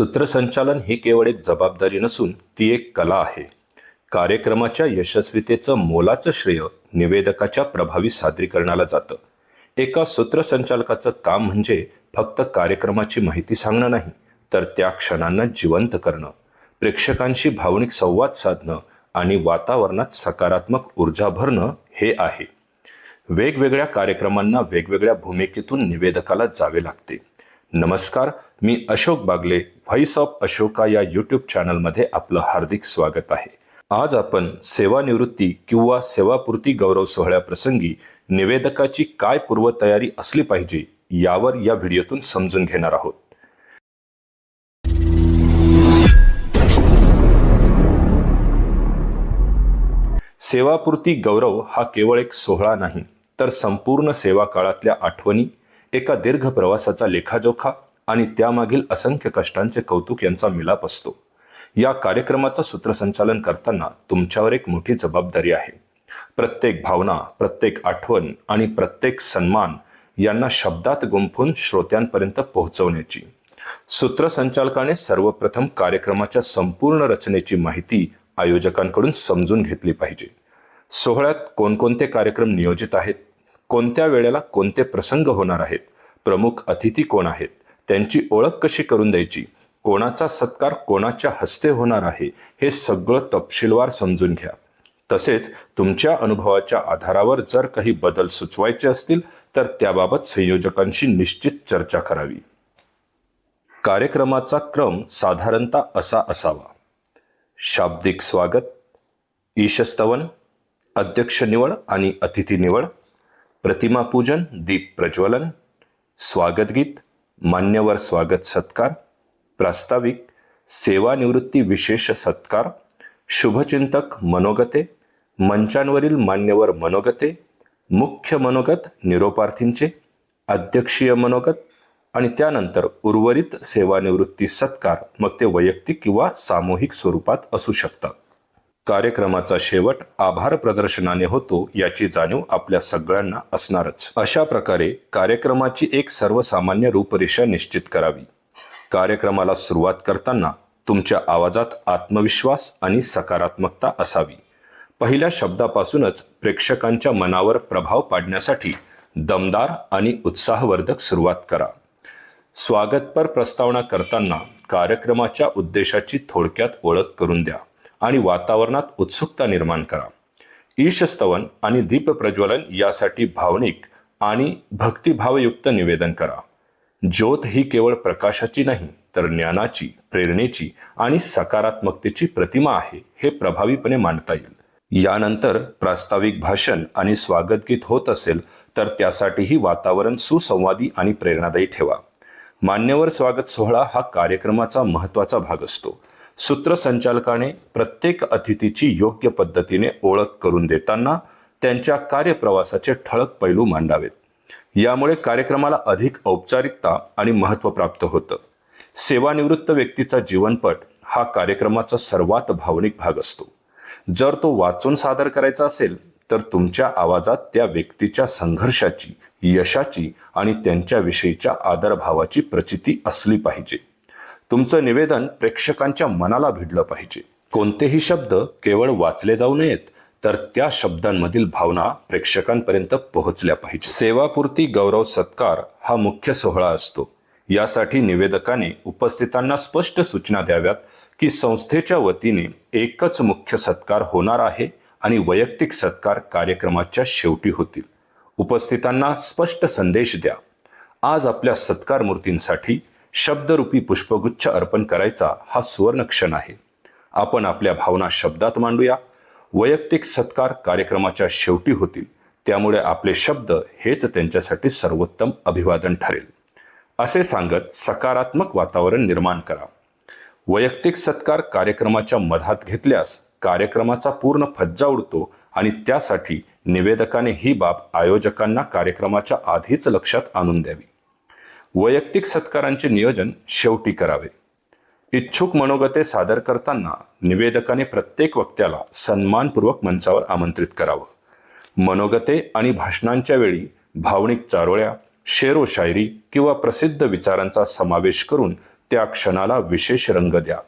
सूत्रसंचालन ही केवळ एक जबाबदारी नसून ती एक कला आहे. कार्यक्रमाच्या यशस्वीतेचं मोलाचं श्रेय निवेदकाच्या प्रभावी सादरीकरणाला जातं. एका सूत्रसंचालकाचं काम म्हणजे फक्त कार्यक्रमाची माहिती सांगणं नाही तर त्या क्षणांना जिवंत करणं प्रेक्षकांशी भावनिक संवाद साधणं आणि वातावरणात सकारात्मक ऊर्जा भरणं हे आहे. वेगवेगळ्या कार्यक्रमांना वेगवेगळ्या भूमिकेतून निवेदकाला जावे लागते. नमस्कार मी अशोक बागले व्हॉइस ऑफ अशोका या यूट्यूब चॅनलमध्ये आपलं हार्दिक स्वागत आहे. आज आपण सेवानिवृत्ती किंवा सेवापूर्ती गौरव सोहळ्याप्रसंगी निवेदकाची काय पूर्वतयारी असली पाहिजे यावर या व्हिडिओतून समजून घेणार आहोत. सेवापूर्ती गौरव हा केवळ एक सोहळा नाही तर संपूर्ण सेवा काळातल्या आठवणी एका दीर्घ प्रवासाचा लेखाजोखा आणि त्यामागील असंख्य कष्टांचे कौतुक यांचा मिलाप असतो. या कार्यक्रमाचं सूत्रसंचालन करताना तुमच्यावर एक मोठी जबाबदारी आहे. प्रत्येक भावना प्रत्येक आठवण आणि प्रत्येक सन्मान यांना शब्दात गुंफून श्रोत्यांपर्यंत पोहोचवण्याची सूत्रसंचालकाने सर्वप्रथम कार्यक्रमाच्या संपूर्ण रचनेची माहिती आयोजकांकडून समजून घेतली पाहिजे. सोहळ्यात कोणकोणते कार्यक्रम नियोजित आहेत? कोणत्या वेळेला कोणते प्रसंग होणार आहेत? प्रमुख अतिथी कोण आहेत? त्यांची ओळख कशी करून द्यायची? कोणाचा सत्कार कोणाच्या हस्ते होणार आहे? हे सगळं तपशीलवार समजून घ्या. तसेच तुमच्या अनुभवाच्या आधारावर जर काही बदल सुचवायचे असतील तर त्याबाबत संयोजकांशी निश्चित चर्चा करावी. कार्यक्रमाचा क्रम साधारणतः असा असावा. शाब्दिक स्वागत ईशस्तवन अध्यक्ष निवड आणि अतिथी निवड प्रतिमापूजन दीप प्रज्वलन स्वागतगीत मान्यवर स्वागत सत्कार प्रास्ताविक सेवानिवृत्ती विशेष सत्कार शुभचिंतक मनोगते मंचांवरील मान्यवर मनोगते मुख्य मनोगत निरोपार्थींचे अध्यक्षीय मनोगत आणि त्यानंतर उर्वरित सेवानिवृत्ती सत्कार मग ते वैयक्तिक किंवा सामूहिक स्वरूपात असू शकतात. कार्यक्रमाचा शेवट आभार प्रदर्शनाने होतो याची जाणीव आपल्या सगळ्यांना असणारच. अशा प्रकारे कार्यक्रमाची एक सर्वसामान्य रूपरेषा निश्चित करावी. कार्यक्रमाला सुरुवात करताना तुमच्या आवाजात आत्मविश्वास आणि सकारात्मकता असावी. पहिल्या शब्दापासूनच प्रेक्षकांच्या मनावर प्रभाव पाडण्यासाठी दमदार आणि उत्साहवर्धक सुरुवात करा. स्वागतपर प्रस्तावना करताना कार्यक्रमाच्या उद्देशाची थोडक्यात ओळख करून द्या. आणि वातावरणात उत्सुकता निर्माण करा. ईशस्तवन आणि दीप प्रज्वलन यासाठी भावनिक आणि भक्तिभावयुक्त निवेदन करा. ज्योत ही केवळ प्रकाशाची नाही तर ज्ञानाची प्रेरणेची आणि सकारात्मकतेची प्रतिमा आहे हे प्रभावीपणे मांडता येईल. यानंतर प्रास्ताविक भाषण आणि स्वागतगीत होत असेल तर त्यासाठीही वातावरण सुसंवादी आणि प्रेरणादायी ठेवा. मान्यवर स्वागत सोहळा हा कार्यक्रमाचा महत्त्वाचा भाग असतो. सूत्रसंचालकाने प्रत्येक अतिथीची योग्य पद्धतीने ओळख करून देताना त्यांच्या कार्यप्रवासाचे ठळक पैलू मांडावेत. यामुळे कार्यक्रमाला अधिक औपचारिकता आणि महत्त्व प्राप्त होतं. सेवानिवृत्त व्यक्तीचा जीवनपट हा कार्यक्रमाचा सर्वात भावनिक भाग असतो. जर तो वाचून सादर करायचा असेल तर तुमच्या आवाजात त्या व्यक्तीच्या संघर्षाची यशाची आणि त्यांच्याविषयीच्या आदरभावाची प्रचिती असली पाहिजे. तुमचं निवेदन प्रेक्षकांच्या मनाला भिडलं पाहिजे. कोणतेही शब्द केवळ वाचले जाऊ नयेत तर त्या शब्दांमधील भावना प्रेक्षकांपर्यंत पोहोचल्या पाहिजे. सेवापुरती गौरव सत्कार हा मुख्य सोहळा असतो. यासाठी निवेदकाने उपस्थितांना स्पष्ट सूचना द्याव्यात की संस्थेच्या वतीने एकच मुख्य सत्कार होणार आहे आणि वैयक्तिक सत्कार कार्यक्रमाच्या शेवटी होतील. उपस्थितांना स्पष्ट संदेश द्या. आज आपल्या सत्कार मूर्तींसाठी शब्दरूपी पुष्पगुच्छ अर्पण करायचा हा सुवर्ण क्षण आहे. आपण आपल्या भावना शब्दात मांडूया. वैयक्तिक सत्कार कार्यक्रमाच्या शेवटी होतील. त्यामुळे आपले शब्द हेच त्यांच्यासाठी सर्वोत्तम अभिवादन ठरेल. असे सांगत सकारात्मक वातावरण निर्माण करा. वैयक्तिक सत्कार कार्यक्रमाच्या मधात घेतल्यास कार्यक्रमाचा पूर्ण फज्जा उडतो आणि त्यासाठी निवेदकाने ही बाब आयोजकांना कार्यक्रमाच्या आधीच लक्षात आणून द्यावी. वैयक्तिक सत्कारांचे नियोजन शेवटी करावे. इच्छुक मनोगते सादर करताना निवेदकाने प्रत्येक वक्त्याला सन्मानपूर्वक मंचावर आमंत्रित करावं. मनोगते आणि भाषणांच्या वेळी भावनिक चारोळ्या शेरो शायरी किंवा प्रसिद्ध विचारांचा समावेश करून त्या क्षणाला विशेष रंग द्या.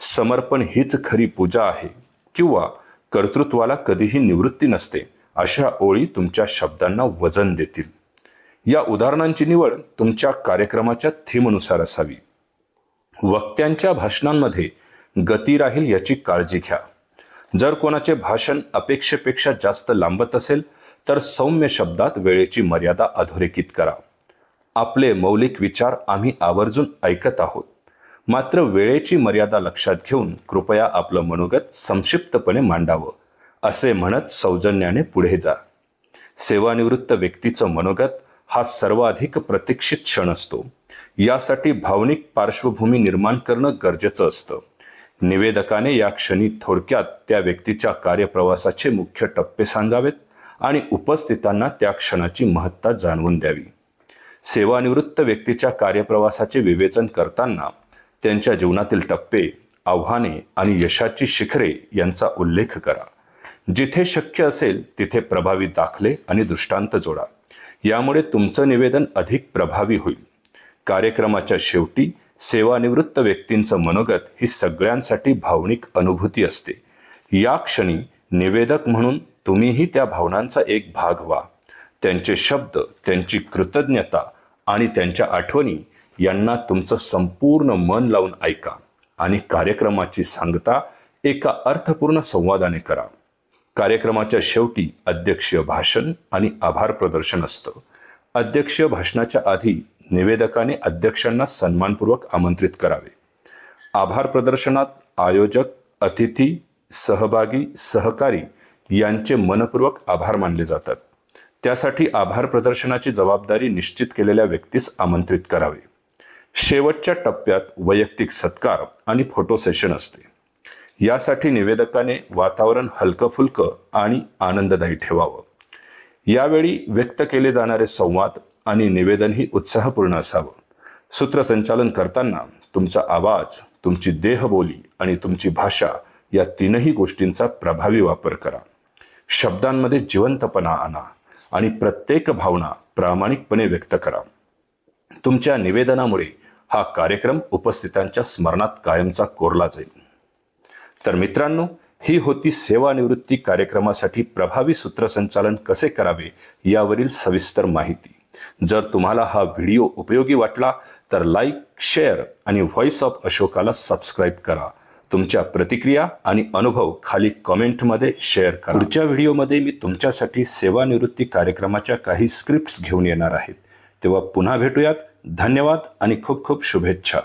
समर्पण हीच खरी पूजा आहे किंवा कर्तृत्वाला कधीही निवृत्ती नसते अशा ओळी तुमच्या शब्दांना वजन देतील. या उदाहरणांची निवड तुमच्या कार्यक्रमाच्या थीमनुसार असावी. वक्त्यांच्या भाषणांमध्ये गती राहील याची काळजी घ्या. जर कोणाचे भाषण अपेक्षेपेक्षा जास्त लांबत असेल तर सौम्य शब्दात वेळेची मर्यादा अधोरेखित करा. आपले मौलिक विचार आम्ही आवर्जून ऐकत आहोत. मात्र वेळेची मर्यादा लक्षात घेऊन कृपया आपलं मनोगत संक्षिप्तपणे मांडावं असे म्हणत सौजन्याने पुढे जा. सेवानिवृत्त व्यक्तीचं मनोगत हा सर्वाधिक प्रतीक्षित क्षण असतो. यासाठी भावनिक पार्श्वभूमी निर्माण करणं गरजेचं असतं. निवेदकाने या क्षणी थोडक्यात त्या व्यक्तीच्या कार्यप्रवासाचे मुख्य टप्पे सांगावेत आणि उपस्थितांना त्या क्षणाची महत्ता जाणवून द्यावी. सेवानिवृत्त व्यक्तीच्या कार्यप्रवासाचे विवेचन करताना त्यांच्या जीवनातील टप्पे आव्हाने आणि यशाची शिखरे यांचा उल्लेख करा. जिथे शक्य असेल तिथे प्रभावी दाखले आणि दृष्टांत जोडा. यामुळे तुमचं निवेदन अधिक प्रभावी होईल. कार्यक्रमाच्या शेवटी सेवानिवृत्त व्यक्तींचं मनोगत ही सगळ्यांसाठी भावनिक अनुभूती असते. या क्षणी निवेदक म्हणून तुम्हीही त्या भावनांचा एक भाग व्हा. त्यांचे शब्द त्यांची कृतज्ञता आणि त्यांच्या आठवणी यांना तुमचं संपूर्ण मन लावून ऐका आणि कार्यक्रमाची सांगता एका अर्थपूर्ण संवादाने करा. कार्यक्रमाच्या शेवटी अध्यक्षीय भाषण आणि आभार प्रदर्शन असतं. अध्यक्षीय भाषणाच्या आधी निवेदकाने अध्यक्षांना सन्मानपूर्वक आमंत्रित करावे. आभार प्रदर्शनात आयोजक अतिथी सहभागी सहकारी यांचे मनपूर्वक आभार मानले जातात. त्यासाठी आभार प्रदर्शनाची जबाबदारी निश्चित केलेल्या व्यक्तीस आमंत्रित करावे. शेवटच्या टप्प्यात वैयक्तिक सत्कार आणि फोटो सेशन असते. यासाठी निवेदकाने वातावरण हलकंफुलकं आणि आनंददायी ठेवावं. यावेळी व्यक्त केले जाणारे संवाद आणि निवेदनही उत्साहपूर्ण असावं. सूत्रसंचालन करताना तुमचा आवाज तुमची देहबोली आणि तुमची भाषा या तीनही गोष्टींचा प्रभावी वापर करा. शब्दांमध्ये जिवंतपणा आणा आणि प्रत्येक भावना प्रामाणिकपणे व्यक्त करा. तुमच्या निवेदनामुळे हा कार्यक्रम उपस्थितांच्या स्मरणात कायमचा कोरला जाईल. तर मित्रांनो ही होती सेवानिवृत्ती कार्यक्रमासाठी प्रभावी सूत्रसंचालन कसे करावे यावरील सविस्तर माहिती. जर तुम्हाला हा व्हिडिओ उपयोगी वाटला तर लाईक शेअर आणि व्हॉइस ऑफ अशोकाला सबस्क्राईब करा. तुमच्या प्रतिक्रिया आणि अनुभव खाली कमेंटमध्ये शेअर करा. पुढच्या व्हिडिओमध्ये मी तुमच्यासाठी सेवानिवृत्ती कार्यक्रमाच्या काही स्क्रिप्ट्स घेऊन येणार आहेत. तेव्हा पुन्हा भेटूयात. धन्यवाद आणि खूप खूप शुभेच्छा.